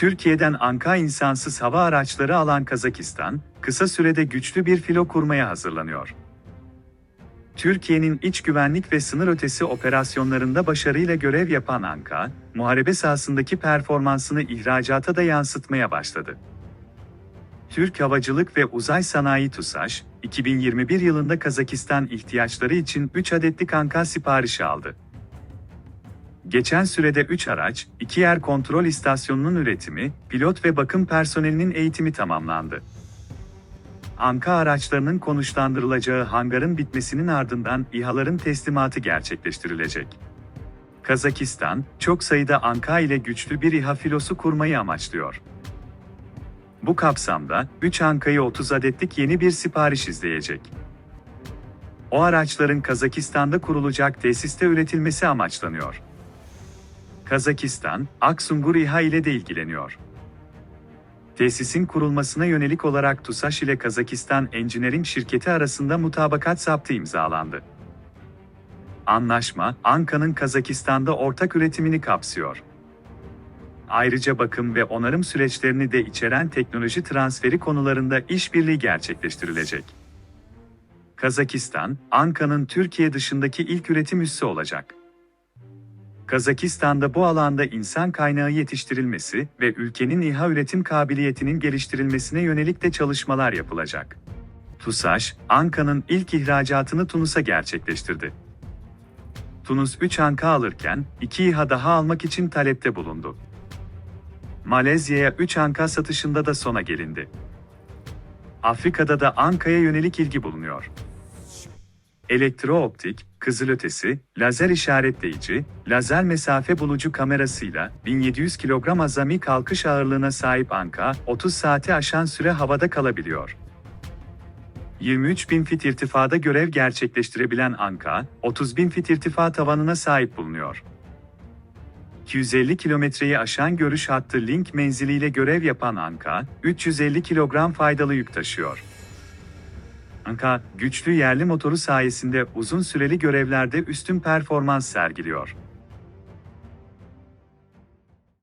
Türkiye'den Anka insansız hava araçları alan Kazakistan, kısa sürede güçlü bir filo kurmaya hazırlanıyor. Türkiye'nin iç güvenlik ve sınır ötesi operasyonlarında başarıyla görev yapan Anka, muharebe sahasındaki performansını ihracata da yansıtmaya başladı. Türk Havacılık ve Uzay Sanayi TUSAŞ, 2021 yılında Kazakistan ihtiyaçları için 3 adetlik Anka siparişi aldı. Geçen sürede 3 araç, 2 yer kontrol istasyonunun üretimi, pilot ve bakım personelinin eğitimi tamamlandı. Anka araçlarının konuşlandırılacağı hangarın bitmesinin ardından İHA'ların teslimatı gerçekleştirilecek. Kazakistan, çok sayıda Anka ile güçlü bir İHA filosu kurmayı amaçlıyor. Bu kapsamda, 3 Anka'yı 30 adetlik yeni bir sipariş izleyecek. O araçların Kazakistan'da kurulacak tesiste üretilmesi amaçlanıyor. Kazakistan, Aksungur İHA ile de ilgileniyor. Tesisin kurulmasına yönelik olarak TUSAŞ ile Kazakistan Engineering şirketi arasında mutabakat zaptı imzalandı. Anlaşma, Anka'nın Kazakistan'da ortak üretimini kapsıyor. Ayrıca bakım ve onarım süreçlerini de içeren teknoloji transferi konularında işbirliği gerçekleştirilecek. Kazakistan, Anka'nın Türkiye dışındaki ilk üretim üssü olacak. Kazakistan'da bu alanda insan kaynağı yetiştirilmesi ve ülkenin İHA üretim kabiliyetinin geliştirilmesine yönelik de çalışmalar yapılacak. TUSAŞ, Anka'nın ilk ihracatını Tunus'a gerçekleştirdi. Tunus 3 Anka alırken, 2 İHA daha almak için talepte bulundu. Malezya'ya 3 Anka satışında da sona gelindi. Afrika'da da Anka'ya yönelik ilgi bulunuyor elektrooptik, kızılötesi, lazer işaretleyici, lazer mesafe bulucu kamerasıyla 1700 kilogram azami kalkış ağırlığına sahip Anka, 30 saati aşan süre havada kalabiliyor. 23 bin fit irtifada görev gerçekleştirebilen Anka, 30 bin fit irtifa tavanına sahip bulunuyor. 250 kilometreyi aşan görüş hattı link menziliyle görev yapan Anka, 350 kilogram faydalı yük taşıyor. Anka, güçlü yerli motoru sayesinde uzun süreli görevlerde üstün performans sergiliyor.